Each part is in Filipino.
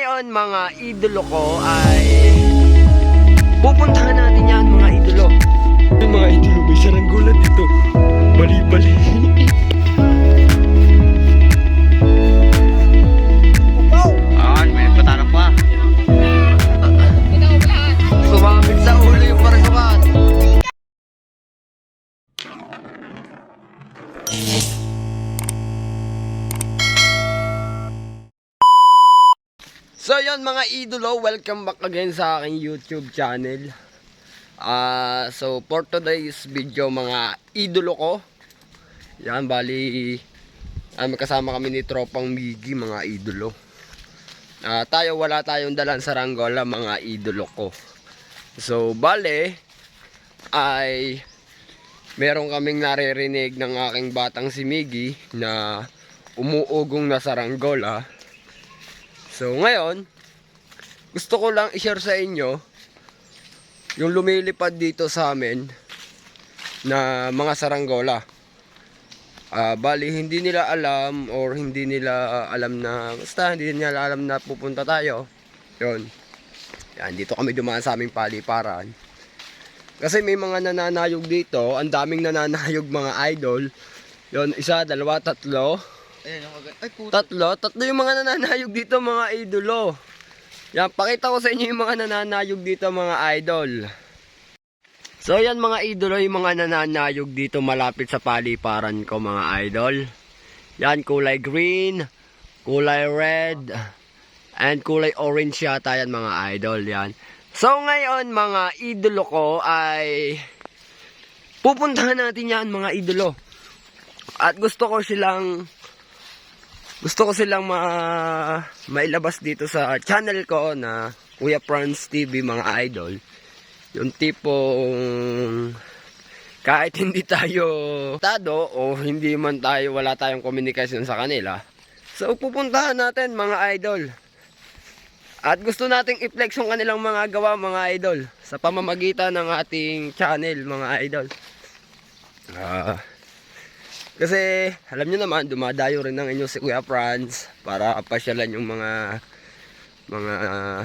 ngayon mga idolo ko ay pupuntahan natin yan mga idolo. Mga idolo may saranggola dito. Bali-bali. So yon mga idolo, welcome back again sa aking YouTube channel. Ah, so for today's video mga idolo ko. Yan bali ah, magkasama kami ni tropang Migi mga idolo. Ah, tayo wala tayong dalang saranggola mga idolo ko. So bale ay meron kaming naririnig ng aking batang si Migi na umuugong na saranggola. So ngayon, gusto ko lang i-share sa inyo yung lumilipad dito sa amin na mga saranggola. Ah, bali hindi nila alam or hindi nila alam na basta hindi nila alam na pupunta tayo. 'Yon. Yan, dito kami dumaan sa aming paliparan. Kasi may mga nananayog dito, ang daming nananayog mga idol. 'Yon, isa, dalawa, tatlo. Ayun, yung agad. Ay, puta. Tatlo, tatlo yung mga nananayog dito mga idolo. Yan, pakita ko sa inyo yung mga nananayog dito mga idol. So yan mga idolo, yung mga nananayog dito malapit sa paliparan ko mga idol. Yan, kulay green, kulay red, and kulay orange yata yan mga idol. Yan. So ngayon mga idolo ko ay pupuntahan natin yan mga idolo. At gusto ko silang gusto ko silang ma mailabas dito sa channel ko na Kuya Franz TV mga idol. Yung tipong kahit hindi tayo tado o hindi man tayo wala tayong komunikasyon sa kanila. So pupuntahan natin mga idol. At gusto nating i-flex yung kanilang mga gawa mga idol sa pamamagitan ng ating channel mga idol. Ah kasi alam nyo naman, dumadayo rin ng inyo si Kuya Franz para pasyalan yung mga mga ah,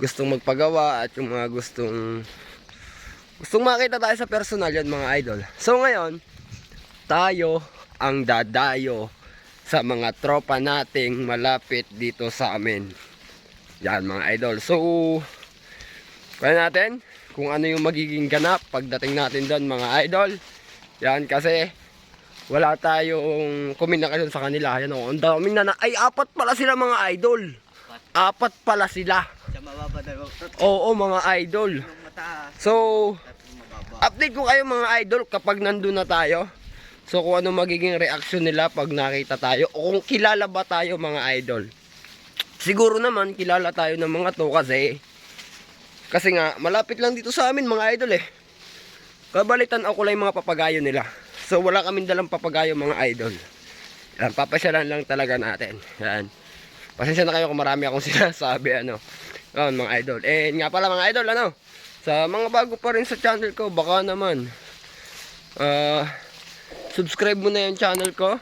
gustong magpagawa at yung mga gustong gustong makita tayo sa personal yan mga idol. So ngayon, tayo ang dadayo sa mga tropa nating malapit dito sa amin. Yan mga idol. So, kaya natin kung ano yung magiging ganap pagdating natin doon mga idol. Yan kasi wala tayong komunikasyon sa kanila. Yan o, ang daming na Ay, apat pala sila mga idol. Apat pala sila. Sa mababa. Tapos Oo, mga idol. So, update ko kayo mga idol kapag nandun na tayo. So, kung ano magiging reaction nila pag nakita tayo. O kung kilala ba tayo mga idol. Siguro naman, kilala tayo ng mga to kasi kasi nga, malapit lang dito sa amin mga idol eh. Kabalitan ako lang yung mga papagayo nila. So wala kaming dalang papagayo mga idol. Yan, papasyalan lang talaga natin. Yan. Pasensya na kayo kung marami akong sinasabi ano. Yan mga idol. Eh nga pala mga idol ano. Sa mga bago pa rin sa channel ko, baka naman ah subscribe mo na yung channel ko.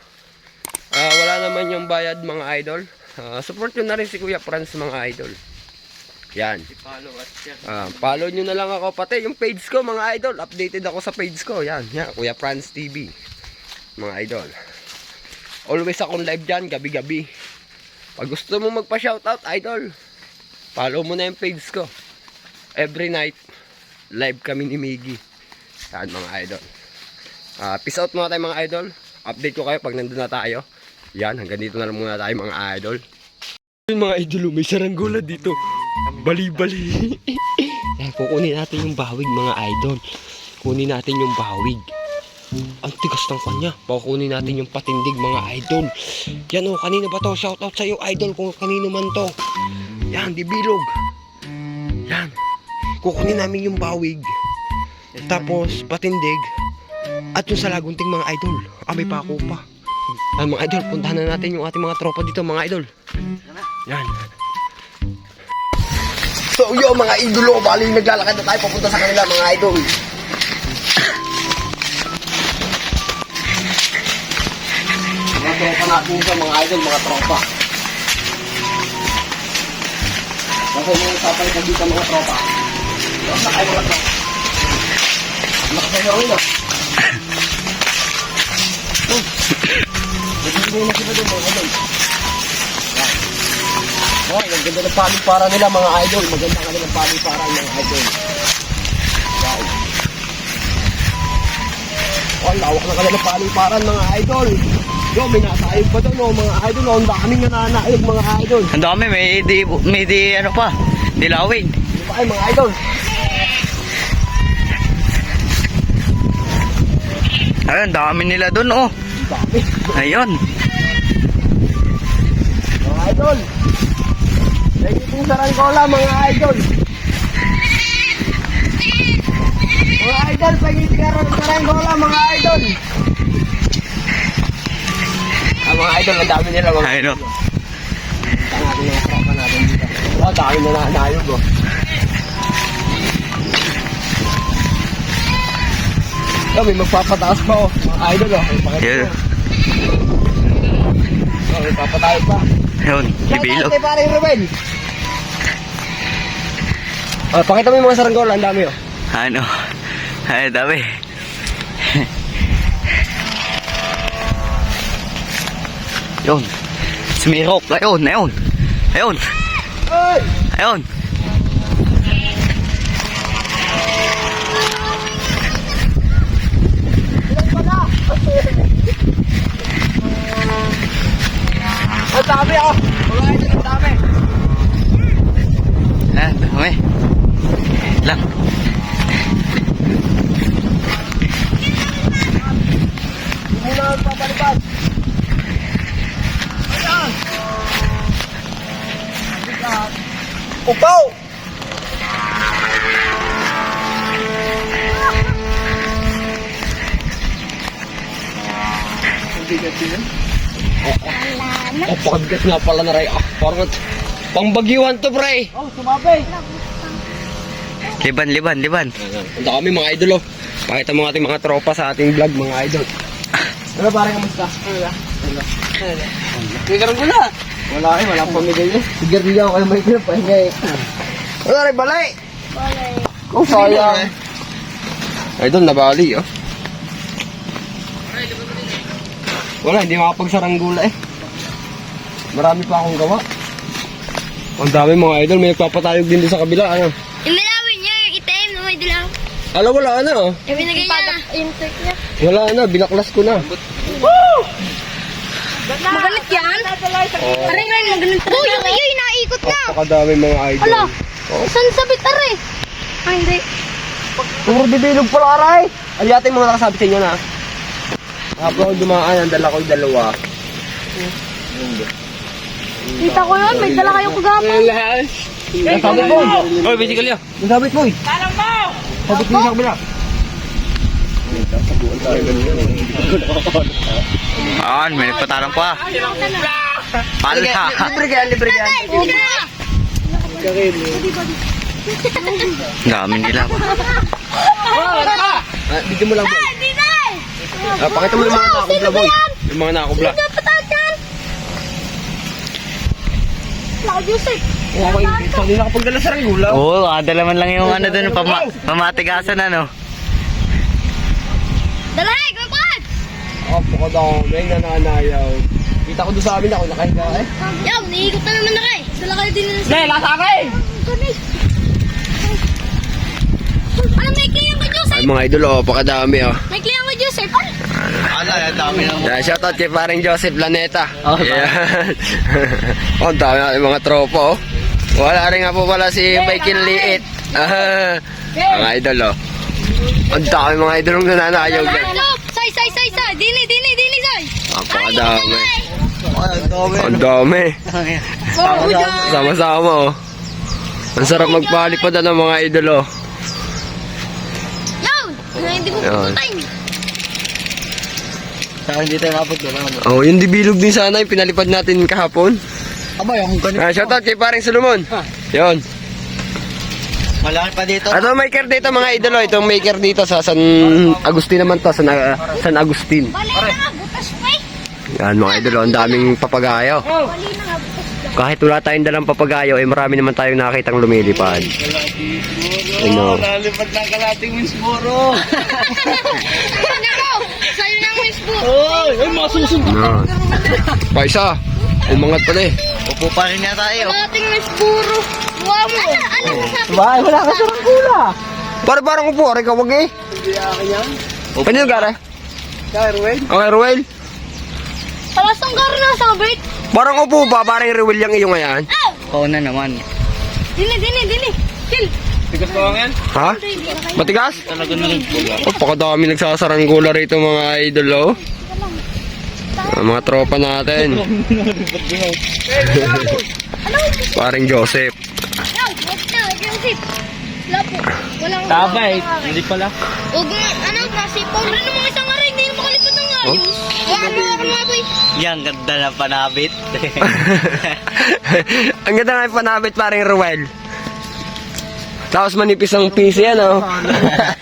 Ah, wala naman yung bayad mga idol. Ah, support nyo na rin si Kuya Franz mga idol. Yan. Ah, follow nyo na lang ako pati yung page ko mga idol. Updated ako sa page ko. Yan, yan, Kuya Franz TV. Mga idol. Always akong live dyan, gabi-gabi. Pag gusto mo magpa-shoutout, idol, follow mo na yung page ko. Every night, live kami ni Miggy. Yan mga idol. Ah, peace out muna tayo mga idol. Update ko kayo pag nandun na tayo. Yan, hanggang dito na lang muna tayo mga idol. Yung mga idol, may saranggola dito. Bali-bali. Yan, kukunin natin yung bawig mga idol. Kunin natin yung bawig. Ang tigas ng kanya. Pakukunin natin yung patindig mga idol. Yan o, kanina ba to? Shoutout sa iyo idol kung kanino man to. Yan, di bilog. Yan. Kukunin namin yung bawig. Tapos, patindig. At yung sa lagunting mga idol. Ah, may pako pa. Yan mga idol, puntahan na natin yung ating mga tropa dito mga idol. Yan. So yo mga idolo, bali naglalakad na tayo papunta sa kanila mga idol. Mga tropa natin sa mga idol, mga tropa. Kasi may papalitan dito mga tropa. Tapos na kayo mga tropa. Lakas na. Oh. Nagiging na sila doon mga idol. Oh, ang ganda ng palipara nila mga idol. Maganda ka ng palipara mga idol. Yan. Oh, lawak na kanilang paliparan mga idol. Yo, may nasayog pa doon oh, mga idol. Oh, ang daming nananaayog mga idol. Ang dami, may di, may di, ano pa, dilawin. Di ba kayo mga idol? Ayun, dami nila dun, oh. Dami. Ayun. Mga idol. Nagiging saranggola mga idol. Mga idol, pagiging saranggola mga idol. Ah, mga idol, ang dami nila mga oh. Natin dito. Oh, dami na nanayog oh. Oh, may magpapataas pa oh. Mga idol oh. Ayun. Oh, may papatayog pa. Ayun, ibilog. Shout out kay paring Ruben. Oh, pakita mo yung mga saranggola, ang dami oh. Ano? Ay, dami. Yun. Sumirok. Ayun, ayun. Ayun. Ay! Ayun. Ang dami oh. Ang dami. Ah, dami. Lang. Hindi na magpapalipad. Ayan. Upaw! Ang bigat yun. Oh, pagkat nga pala na rin. Ah, parang pangbagyuhan to, pre. Oh, sumabi. Liban, liban, liban. Ang dami mga idol, oh. Pakita mo ating mga tropa sa ating vlog, mga idol. Ano, parang kamusta? Ano? Ano? Kikaroon ko na. Wala eh, wala pang pamigay niya. Sigarilyo ako kayo may pinapahinga eh. Wala rin, balay! Balay. Oh, sayang. Idol, nabali, oh. Wala, hindi makapagsarang gula eh. Marami pa akong gawa. Ang dami mga idol, may nagpapatayog din doon sa kabila, ano. Yung Alam, wala na, oh. Yung binigay niya. Yung trick niya. Wala na, binaklas ko na. Magalit yan? Aray nga, magalit. Oh, yung iyo, naikot na. Napakadami mga idol. Ala, saan sabit aray? Ay, hindi. Puro bibilog pala, aray. Aliyatin mo nakasabit sa inyo na. Habang dumaan, ang dala ko yung dalawa. Kita ko yun, may dala kayong kagapon. Nasabit mo. Oy, basically, ah. Nasabit mo. Talang mo. Sabit mo sa kabila. Aan, may nagpatarang pa. Pala. Libre ka, libre ka. Dami nila. Ah, Bigyan mo lang. Dinay! Ah, pakita mo yung mga nakakubla, boy. Yung mga nakakubla. Dapat yan! Laka Joseph. Okay, ito hindi nakapagdala sa ranggula. Oo, oh, kadala man lang yung ano dun, pama pamatigasan ano. Dala, ikaw pa! Oh, pakadami, nananayaw. Kita ko doon sa amin ako nakahiga eh. Yaw, niikot na naman na kayo. Dala kayo din na Ne, lasa akin! Ano, may kliyang ko, Joseph? Ay mga idol, oh, pakadami oh. May kliyang ko, Joseph. Ala, ang dami na. Yeah, shoutout kay paring Joseph Laneta. Oh, Yan. oh, dami natin mga tropa, oh. Wala rin nga po pala si Michael Liit. Ah, mga idol, oh. Ang dami mga idol ang nananayaw dyan. Look, say, say, say, say. Dini, dini, dini, say. Napakadami. Ang dami. Ang dami. Ujan. Sama-sama, oh. Ang sarap magpalipad ng mga idol, oh. Yaw, hindi ko Yan. puputay. Saan hindi tayo mapag doon? Ano? Oh, yung dibilog din sana yung pinalipad natin kahapon. Aba, yung ganito. Ah, shoutout kay paring Solomon. Yon. Malaki pa dito. Ato maker dito mga idolo, itong maker dito sa San Agustin naman to, San, San Agustin. Bali na nga, butas pa eh. Yan mga idolo, ang daming papagayo. Bali na nga, butas daw. kahit wala tayong dalang papagayo, eh marami naman tayong nakitang lumilipad. Ano? Nalipad na kalating Winsboro. Nako! Sa'yo na ang. Oy, ay masusunod. No. Pa isa. Umangat pala eh. Upo pa rin nga tayo. Ating miss puro. Wow. Ano, ano mo sabi? Bahay, wala ka sa rangkula. Para parang upo, aray ka wag eh. Hindi akin yan. Kanino gare? Kaya, Ruel. Okay, Ruel. Talasang garo na sabit. Parang upo ba? Parang Ruel yung iyo ngayon. Aw! Oo na naman. Dili, dili, dili. Chill. Tigas ko yan. Ha? Matigas? Talaga na rin. Oh, pakadami nagsasaranggola rito mga idol, oh. Ah, mga tropa natin. Paring Joseph. Na. Po. Tabay, hindi pala. Nga, ano, nasipaw rin naman isang aray. Hindi na makalipad ng ayos. Wala mo boy. Yan, ganda na panabit. Ang ganda yung panabit paring Ruel. Tapos manipis ang PC yan, oh.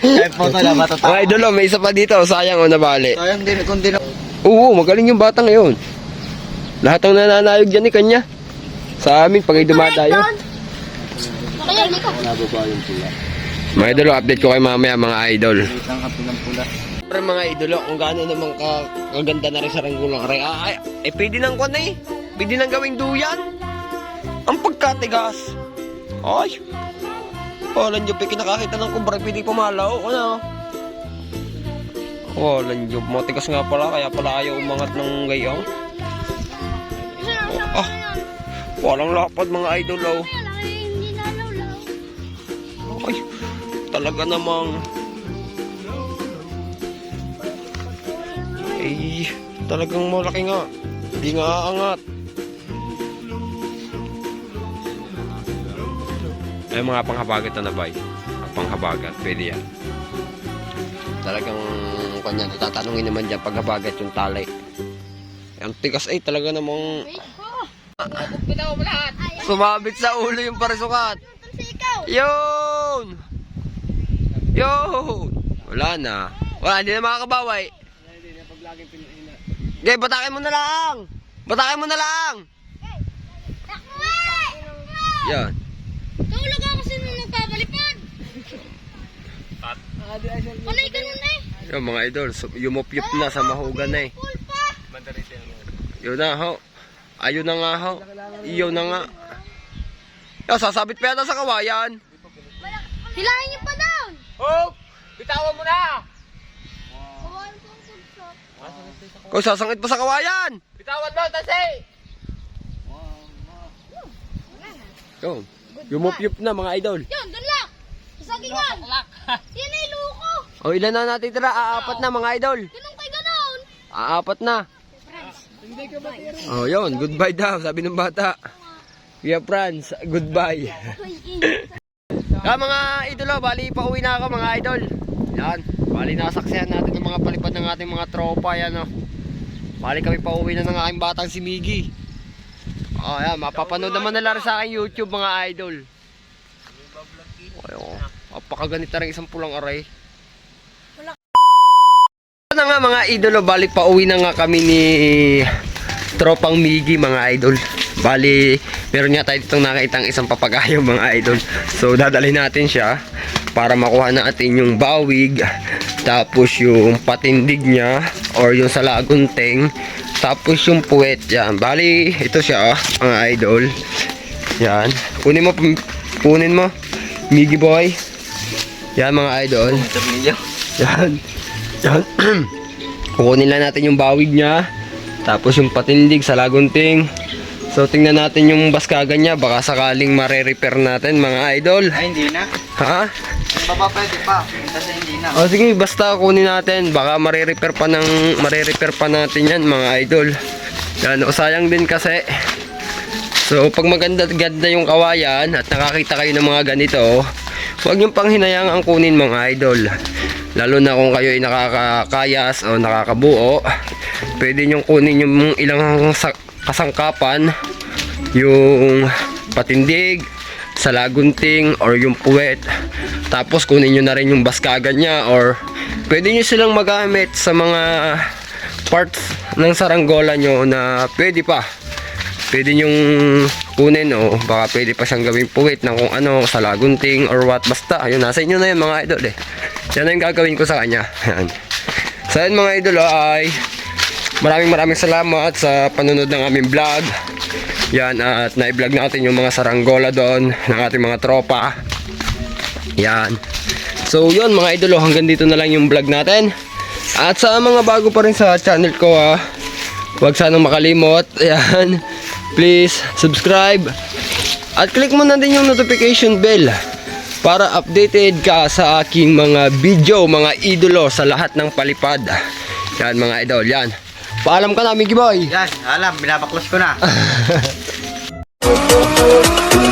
Ay, po na matatawa. Mga idol, oh, may isa pa dito. Sayang, oh, nabali. Sayang din, kung di na... Oo, magaling yung bata ngayon. Lahat ng nananayog dyan ni kanya. Sa amin, pag ay dumadayo. Mga idol, oh, update ko kay mamaya mga idol. Pero mga idolo, kung gaano naman ka, kaganda na rin sa ranggulang aray, ah, ay, eh pwede nang kwan eh. Pwede nang gawing duyan. Ang pagkatigas. Ay. Walang Diyo, kinakakita ng kubra, pwede pumalaw. Ano? Walang Diyo, matigas nga pala, kaya pala ayaw umangat ng gayong. Ah, walang lapad mga idol, oh. Ay, talaga namang... Ay, talagang malaki nga. Hindi nga aangat. Ay, mga panghabagat na nabay. Panghabagat, pwede yan. Talagang, kanya, tatanungin naman dyan paghabagat yung talay. Ang tigas ay talaga namang sumabit sa ulo yung parisukat. Yun! Yun! Wala na. Wala, hindi na makakabaway. Okay, batakin mo na lang! Batakin mo na lang! Yan. Tulog ako kasi nung nagpapalipad. Panay ganun eh. Yung mga idol, so, yumupyup na sa mahugan na eh. Yun na ho. Ayun na nga ho. Iyon na nga. Yo, sasabit pa yata sa kawayan. Hilahin niyo pa down. Oh! Bitawan mo na! Kung sasangit pa sa kawayan! Bitawan mo, tasi! Yun. Yumupyup na mga idol. Yun, dun lang. Yan ay luko. O ilan na natin tira? Aapat na mga idol. Ganun kay ganon. Aapat na. Oh, yun. Goodbye daw, sabi ng bata. Kuya Franz, goodbye. Ah, mga idolo, bali pauwi na ako mga idol. Yan, bali nasaksihan natin ng mga palipad ng ating mga tropa yan oh. Bali kami pauwi na ng aking batang si Miggy. Oh, yan, mapapanood naman nila rin sa aking YouTube mga idol. Ayo, apakaganit na rin isang pulang aray. Ano nga mga idolo, bali pauwi na nga kami ni tropang Miggy mga idol. Bali, meron nga tayo ditong nakitang isang papagayo mga idol. So dadalhin natin siya para makuha natin yung bawig, tapos yung patindig niya or yung sa lagunteng, tapos yung puwet yan. Bali, ito siya oh, mga idol. Yan. Kunin mo, kunin mo. Miggy boy. Yan mga idol. Yan. Kukunin lang natin yung bawig niya. Tapos yung patindig sa lagunting. So tingnan natin yung baskagan niya. Baka sakaling mare-repair natin mga idol. Ay, hindi na. Ha? Baba pwede pa. Kasi hindi na. O sige, basta kunin natin. Baka mare-repair pa ng mare-repair pa natin yan mga idol. Yan, o sayang din kasi. So pag maganda-ganda yung kawayan at nakakita kayo ng mga ganito, huwag niyong panghinayang ang kunin mga idol. Lalo na kung kayo ay nakakakayas o nakakabuo, pwede niyong kunin yung ilang sa- kasangkapan, yung patindig, sa lagunting or yung puwet. Tapos kunin nyo na rin yung baskagan niya or pwede nyo silang magamit sa mga parts ng saranggola nyo na pwede pa. pwede nyong kunin o baka pwede pa siyang gawing puwit ng kung ano, sa lagunting or what. Basta, ayun, nasa inyo na yun mga idol eh. Yan na yung gagawin ko sa kanya. Yan. So yun mga idol oh, ay maraming maraming salamat sa panunod ng aming vlog. Yan at na-vlog natin yung mga saranggola doon ng ating mga tropa. Yan. So yun mga idolo, hanggang dito na lang yung vlog natin. At sa mga bago pa rin sa channel ko ah, huwag sanang makalimot. Ayan. Please subscribe. At click mo na din yung notification bell para updated ka sa aking mga video, mga idolo sa lahat ng palipad. Yan mga idol, yan. Paalam ka na, Miggy Boy. Yan, alam, binabaklas ko na.